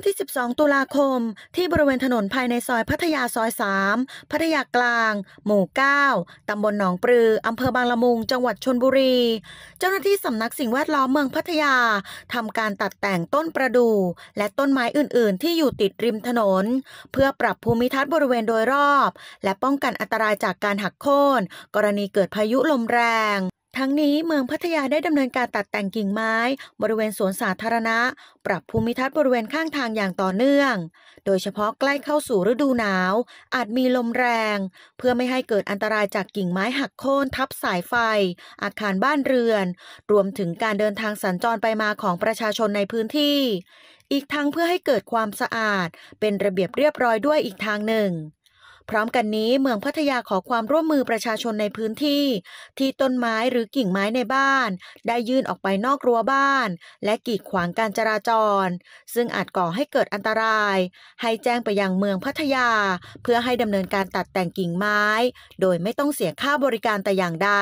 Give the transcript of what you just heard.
วันที่ 12 ตุลาคม ที่บริเวณถนนภายในซอยพัทยาซอย 3 พัทยากลาง หมู่ 9 ตำบลหนองปลือ อำเภอบางละมุง จังหวัดชนบุรี เจ้าหน้าที่สำนักสิ่งแวดล้อมเมืองพัทยาทำการตัดแต่งต้นประดู่และต้นไม้อื่น ๆ ที่อยู่ติดริมถนน เพื่อปรับภูมิทัศน์บริเวณโดยรอบ และป้องกันอันตรายจากการหักโค่นกรณีเกิดพายุลมแรง ทั้งนี้เมืองพัทยาได้ดำเนินการตัดแต่งกิ่งไม้ บริเวณสวนสาธารณะ ปรับภูมิทัศน์บริเวณข้างทางอย่างต่อเนื่อง โดยเฉพาะใกล้เข้าสู่ฤดูหนาว อาจมีลมแรง เพื่อไม่ให้เกิดอันตรายจากกิ่งไม้หักโค่นทับสายไฟ อาคารบ้านเรือน รวมถึงการเดินทางสัญจรไปมาของประชาชนในพื้นที่ อีกทั้งเพื่อให้เกิดความสะอาด เป็นระเบียบเรียบร้อยด้วยอีกทางหนึ่ง พร้อมกันนี้เมืองพัทยาขอความร่วมมือประชาชนในพื้นที่ ที่ต้นไม้หรือกิ่งไม้ในบ้าน ได้ยื่นออกไปนอกรั้วบ้าน และกีดขวางการจราจร ซึ่งอาจก่อให้เกิดอันตราย ให้แจ้งไปยังเมืองพัทยา เพื่อให้ดำเนินการตัดแต่งกิ่งไม้ โดยไม่ต้องเสียค่าบริการแต่อย่างใด